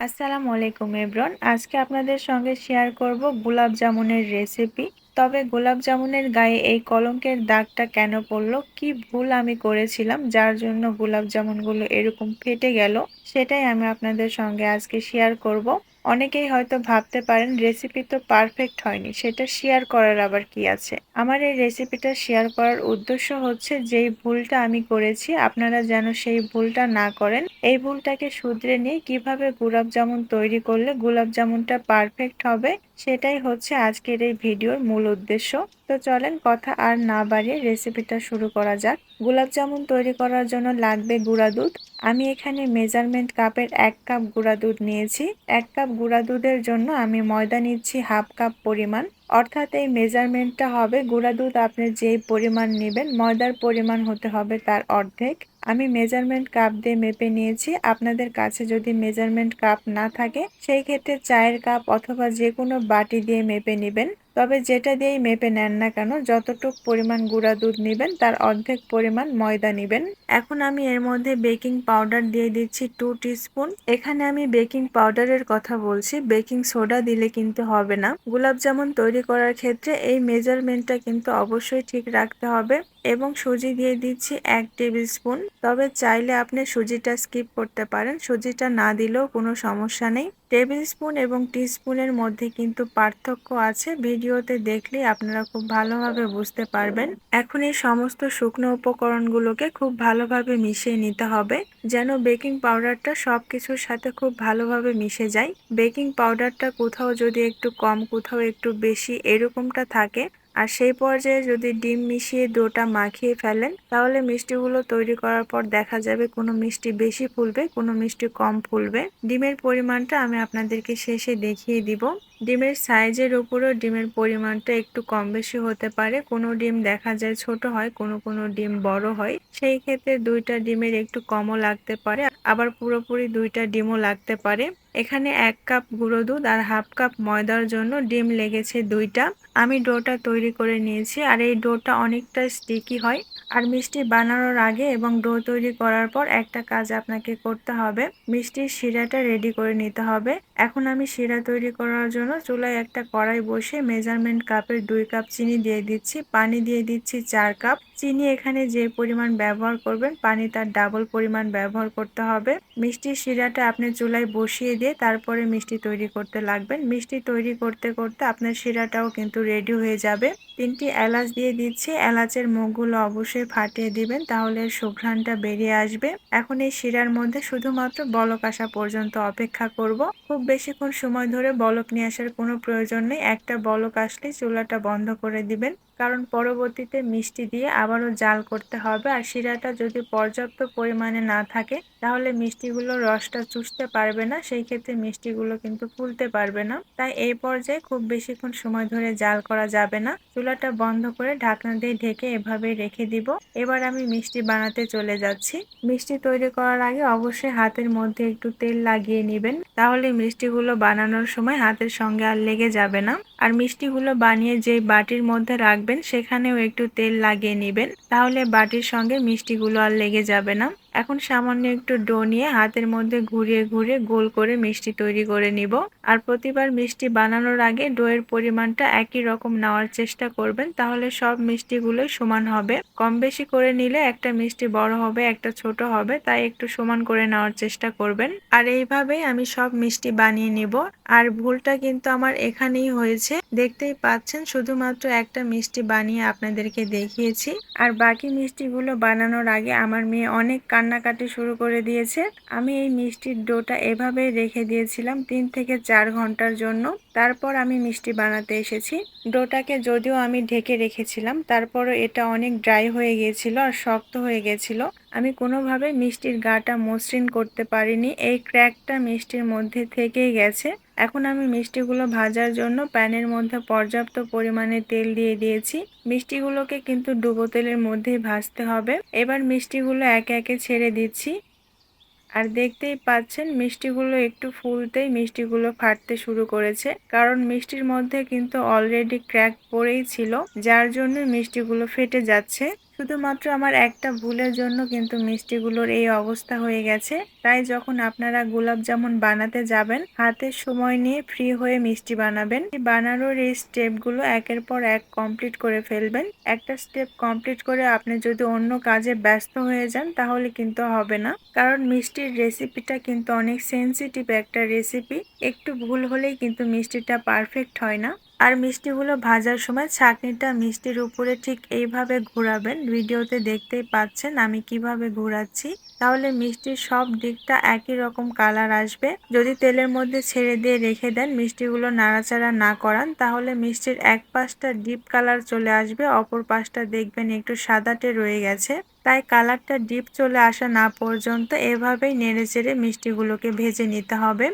আসসালামু আলাইকুম এব্রন আজকে আপনাদের সঙ্গে শেয়ার করব গোলাপ জামুনের রেসিপি তবে গোলাপ জামুনের গায়ে এই কলঙ্কের দাগটা কেন পড়ল? কি ভুল আমি করেছিলাম? যার জন্য গোলাপ জামুনগুলো এরকম ফেটে গেল? সেটাই আমি আপনাদের সঙ্গে আজকে শেয়ার করব। অনেকেই হয়তো ভাবতে পারেন রেসিপি তো পারফেক্ট হয়নি, সেটা শেয়ার করার আবার কি আছে? আমার এই রেসিপিটা শেয়ার করার উদ্দেশ্য হচ্ছে যেই ভুলটা আমি করেছি, আপনারা যেন সেই ভুলটা না করেন। এই ভুলটাকে শুধরে নিয়ে কীভাবে গুলাব জামুন তৈরি করলে গুলাব জামুনটা পারফেক্ট হবে সেটাই হচ্ছে আজকের এই ভিডিওর মূল উদ্দেশ্য। তো চলেন কথা আর না বাড়িয়ে রেসিপিটা শুরু করা যাক। গোলাপ জামুন তৈরি করার জন্য লাগবে গুঁড়া দুধ। আমি এখানে মেজারমেন্ট কাপের এক কাপ গুঁড়া দুধ নিয়েছি। এক কাপ গুঁড়া দুধের জন্য আমি ময়দা নিচ্ছি হাফ কাপ পরিমাণ। অর্থাৎ এই মেজারমেন্টটা হবে গুঁড়া দুধ আপনি যেই পরিমাণ নেবেন, ময়দার পরিমাণ হতে হবে তার অর্ধেক। আমি মেজারমেন্ট কাপ দিয়ে মেপে নিয়েছি। আপনাদের কাছে যদি মেজারমেন্ট কাপ না থাকে, সেই ক্ষেত্রে চায়ের কাপ অথবা যে কোনো বাটি দিয়ে মেপে নেবেন। তবে যেটা দিয়েই মেপে নেন না কেন, যতটুক পরিমাণ গুঁড়া দুধ নেবেন, তার অর্ধেক পরিমাণ ময়দা নেবেন। এখন আমি এর মধ্যে বেকিং পাউডার দিয়ে দিচ্ছি টু স্পুন এখানে আমি বেকিং পাউডারের কথা বলছি। বেকিং সোডা দিলে কিন্তু হবে না। গোলাপ জামুন তৈরি করার ক্ষেত্রে এই মেজারমেন্টটা কিন্তু অবশ্যই ঠিক রাখতে হবে। এবং সুজি দিয়ে দিচ্ছি এক টেবিল স্পুন। তবে চাইলে আপনি সুজিটা স্কিপ করতে পারেন। সুজিটা না দিলেও কোনো সমস্যা নেই। টেবিল স্পুন এবং স্পুনের মধ্যে কিন্তু পার্থক্য আছে। ভিডিওতে দেখলে আপনারা খুব ভালোভাবে বুঝতে পারবেন। এখন এই সমস্ত শুকনো উপকরণগুলোকে খুব ভালোভাবে মিশিয়ে নিতে হবে, যেন বেকিং পাউডারটা সব কিছুর সাথে খুব ভালোভাবে মিশে যায়। বেকিং পাউডারটা কোথাও যদি একটু কম, কোথাও একটু বেশি, এরকমটা থাকে আর সেই পর্যায়ে যদি ডিম মিশিয়ে ডোটা মাখিয়ে ফেলেন, তাহলে মিষ্টিগুলো তৈরি করার পর দেখা যাবে কোনো মিষ্টি বেশি ফুলবে, কোনো মিষ্টি কম ফুলবে। ডিমের পরিমাণটা আমি আপনাদেরকে শেষে দেখিয়ে দিব। ডিমের সাইজের উপরও ডিমের পরিমাণটা একটু কম বেশি হতে পারে। কোনো ডিম দেখা যায় ছোট হয়, কোনো কোনো ডিম বড় হয়। সেই ক্ষেত্রে দুইটা ডিমের একটু কমও লাগতে পারে, আবার পুরোপুরি দুইটা ডিমও লাগতে পারে। এখানে এক কাপ গুঁড়ো দুধ আর হাফ কাপ ময়দার জন্য ডিম লেগেছে দুইটা। আমি ডোটা তৈরি করে নিয়েছি আর এই ডোটা অনেকটা স্টিকি হয়। আর মিষ্টি বানানোর আগে এবং ডো তৈরি করার পর একটা কাজ আপনাকে করতে হবে। মিষ্টির শিরাটা রেডি করে নিতে হবে। এখন আমি শিরা তৈরি করার জন্য চুলায় একটা কড়াই বসে মেজারমেন্ট কাপের দুই কাপ চিনি দিয়ে দিচ্ছি। পানি দিয়ে দিচ্ছি চার কাপ চিনি এখানে যে পরিমাণ ব্যবহার করবেন, পানি তার ডাবল পরিমাণ ব্যবহার করতে হবে। মিষ্টির শিরাটা আপনি চুলায় বসিয়ে দিয়ে তারপরে মিষ্টি তৈরি করতে লাগবেন। মিষ্টি তৈরি করতে করতে আপনার শিরাটাও কিন্তু রেডি হয়ে যাবে। তিনটি এলাচ দিয়ে দিচ্ছি। এলাচের মুখগুলো অবশ্যই ফাটিয়ে দিবেন, তাহলে সুঘ্রাণটা বেরিয়ে আসবে। এখন এই শিরার মধ্যে শুধুমাত্র বলক আসা পর্যন্ত অপেক্ষা করব। খুব বেশিক্ষণ সময় ধরে বলক নিয়ে আসার কোনো প্রয়োজন নেই। একটা বলক আসলেই চুলাটা বন্ধ করে দিবেন। কারণ পরবর্তীতে মিষ্টি দিয়ে আবারও জাল করতে হবে। আর শিরাটা যদি পর্যাপ্ত পরিমাণে না থাকে, তাহলে মিষ্টিগুলো রসটা চুষতে পারবে না, সেই ক্ষেত্রে মিষ্টিগুলো কিন্তু ফুলতে পারবে না। তাই এই পর্যায়ে খুব বেশিক্ষণ সময় ধরে জাল করা যাবে না। চুলাটা বন্ধ করে ঢাকনা দিয়ে ঢেকে এভাবেই রেখে দিব। এবার আমি মিষ্টি বানাতে চলে যাচ্ছি। মিষ্টি তৈরি করার আগে অবশ্যই হাতের মধ্যে একটু তেল লাগিয়ে নেবেন। তাহলে মিষ্টিগুলো বানানোর সময় হাতের সঙ্গে আর লেগে যাবে না। আর মিষ্টিগুলো বানিয়ে যে বাটির মধ্যে রাখবেন, সেখানেও একটু তেল লাগিয়ে নেবেন। তাহলে বাটির সঙ্গে মিষ্টিগুলো আর লেগে যাবে না। এখন সামান্য একটু ডো নিয়ে হাতের মধ্যে ঘুরিয়ে ঘুরিয়ে গোল করে মিষ্টি তৈরি করে নিব। আর প্রতিবার মিষ্টি বানানোর আগে ডোয়ের পরিমাণটা একই রকম নেওয়ার চেষ্টা করবেন, তাহলে সব মিষ্টিগুলোই সমান হবে। কম বেশি করে নিলে একটা মিষ্টি বড় হবে, একটা ছোট হবে, তাই একটু সমান করে নেওয়ার চেষ্টা করবেন। আর এইভাবেই আমি সব মিষ্টি বানিয়ে নিব। আর ভুলটা কিন্তু আমার এখানেই হয়েছে। দেখতেই পাচ্ছেন, শুধুমাত্র একটা মিষ্টি বানিয়ে আপনাদেরকে দেখিয়েছি। আর বাকি মিষ্টিগুলো বানানোর আগে আমার মেয়ে অনেক কান্নাকাটি শুরু করে দিয়েছে। আমি এই মিষ্টির ডোটা এভাবে রেখে দিয়েছিলাম তিন থেকে চার ঘণ্টার জন্য। তারপর আমি মিষ্টি বানাতে এসেছি। ডোটাকে যদিও আমি ঢেকে রেখেছিলাম, তারপরও এটা অনেক ড্রাই হয়ে গিয়েছিল আর শক্ত হয়ে গেছিল আমি কোনোভাবে মিষ্টির গাটা মসৃণ করতে পারিনি, এই ক্র্যাকটা মিষ্টির মধ্যে থেকেই গেছে। এখন আমি মিষ্টিগুলো ভাজার জন্য প্যানের মধ্যে পর্যাপ্ত পরিমাণে তেল দিয়ে দিয়েছি। মিষ্টিগুলোকে কিন্তু ডুবো তেলের মধ্যেই ভাজতে হবে। এবার মিষ্টিগুলো একে একে ছেড়ে দিচ্ছি। আর দেখতেই পাচ্ছেন, মিষ্টিগুলো একটু ফুলতেই মিষ্টিগুলো ফাটতে শুরু করেছে। কারণ মিষ্টির মধ্যে কিন্তু অলরেডি ক্র্যাক পড়েই ছিল, যার জন্য মিষ্টিগুলো ফেটে যাচ্ছে। শুধুমাত্র আমার একটা ভুলের জন্য কিন্তু মিষ্টিগুলোর এই অবস্থা হয়ে গেছে। তাই যখন আপনারা গোলাপ জামুন বানাতে যাবেন, হাতে সময় নিয়ে ফ্রি হয়ে মিষ্টি বানাবেন। বানানোর এই স্টেপগুলো একের পর এক কমপ্লিট করে ফেলবেন। একটা স্টেপ কমপ্লিট করে আপনি যদি অন্য কাজে ব্যস্ত হয়ে যান, তাহলে কিন্তু হবে না। কারণ মিষ্টির রেসিপিটা কিন্তু অনেক সেন্সিটিভ একটা রেসিপি। একটু ভুল হলেই কিন্তু মিষ্টিটা পারফেক্ট হয় না। আর মিষ্টিগুলো ভাজার সময় ছাঁকনিটা মিষ্টির উপরে ঠিক এইভাবে ঘোরাবেন। ভিডিওতে দেখতেই পাচ্ছেন আমি কীভাবে ঘোরাচ্ছি। তাহলে মিষ্টির সব দিকটা একই রকম কালার আসবে। যদি তেলের মধ্যে ছেড়ে দিয়ে রেখে দেন, মিষ্টিগুলো নাড়াচাড়া না করান, তাহলে মিষ্টির এক পাশটা ডিপ কালার চলে আসবে, অপর পাশটা দেখবেন একটু সাদাটে রয়ে গেছে। তাই কালারটা ডিপ চলে আসা না পর্যন্ত এভাবেই নেড়ে চেড়ে মিষ্টিগুলোকে ভেজে নিতে হবে।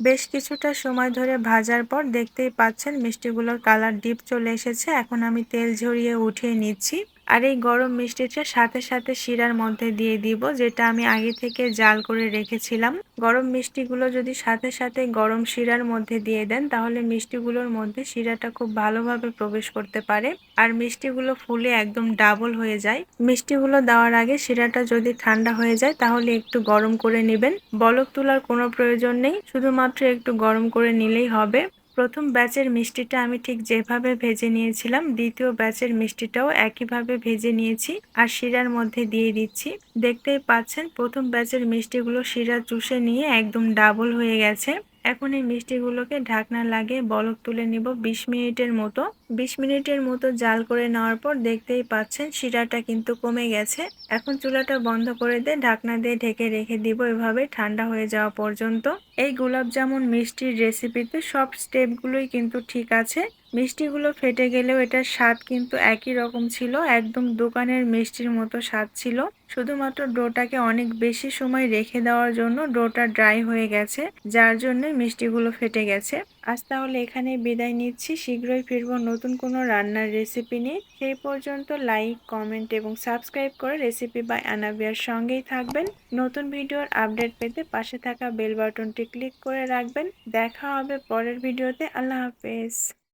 বেশ কিছুটা সময় ধরে ভাজার পর দেখতেই পাচ্ছেন মিষ্টিগুলোর কালার ডিপ চলে এসেছে। এখন আমি তেল ঝরিয়ে উঠিয়ে নিচ্ছি। আর এই গরম মিষ্টিটা সাথে সাথে শিরার মধ্যে দিয়ে দিব, যেটা আমি আগে থেকে জাল করে রেখেছিলাম। গরম মিষ্টিগুলো যদি সাথে সাথে গরম শিরার মধ্যে দিয়ে দেন, তাহলে মিষ্টিগুলোর মধ্যে শিরাটা খুব ভালোভাবে প্রবেশ করতে পারে। আর মিষ্টিগুলো ফুলে একদম ডাবল হয়ে যায়। মিষ্টিগুলো দেওয়ার আগে শিরাটা যদি ঠান্ডা হয়ে যায়, তাহলে একটু গরম করে নেবেন। বলক তোলার কোনো প্রয়োজন নেই, শুধুমাত্র একটু গরম করে নিলেই হবে। প্রথম ব্যাচের মিষ্টিটা আমি ঠিক যেভাবে ভেজে নিয়েছিলাম, দ্বিতীয় ব্যাচের মিষ্টিটাও একইভাবে ভেজে নিয়েছি আর শিরার মধ্যে দিয়ে দিচ্ছি। দেখতেই পাচ্ছেন, প্রথম ব্যাচের মিষ্টিগুলো শিরা চুষে নিয়ে একদম ডাবল হয়ে গেছে। এখন এই মিষ্টিগুলোকে ঢাকনা লাগিয়ে বলক তুলে নিব ২০ মিনিটের মতো। ২০ মিনিটের মতো জাল করে নেওয়ার পর দেখতেই পাচ্ছেন শিরাটা কিন্তু কমে গেছে। এখন চুলাটা বন্ধ করে দিয়ে ঢাকনা দিয়ে ঢেকে রেখে দিব এভাবে ঠান্ডা হয়ে যাওয়া পর্যন্ত। এই গোলাপ জামুন মিষ্টির রেসিপিতে সব স্টেপগুলোই কিন্তু ঠিক আছে। মিষ্টিগুলো ফেটে গেলেও এটার স্বাদ কিন্তু একই রকম ছিল, একদম দোকানের মিষ্টির মতো স্বাদ ছিল। শুধুমাত্র ডোটাকে অনেক বেশি সময় রেখে দেওয়ার জন্য ডোটা ড্রাই হয়ে গেছে, যার জন্য মিষ্টিগুলো ফেটে গেছে। আজ তাহলে এখানে বিদায় নিচ্ছি। শীঘ্রই ফিরবো নতুন কোনো রান্নার রেসিপি নিয়ে। সেই পর্যন্ত লাইক, কমেন্ট এবং সাবস্ক্রাইব করে রেসিপি বাই অ্যানাবিয়ার সঙ্গেই থাকবেন। নতুন ভিডিওর আপডেট পেতে পাশে থাকা বেল বাটনটি ক্লিক করে রাখবেন। দেখা হবে পরের ভিডিওতে। আল্লাহ হাফেজ।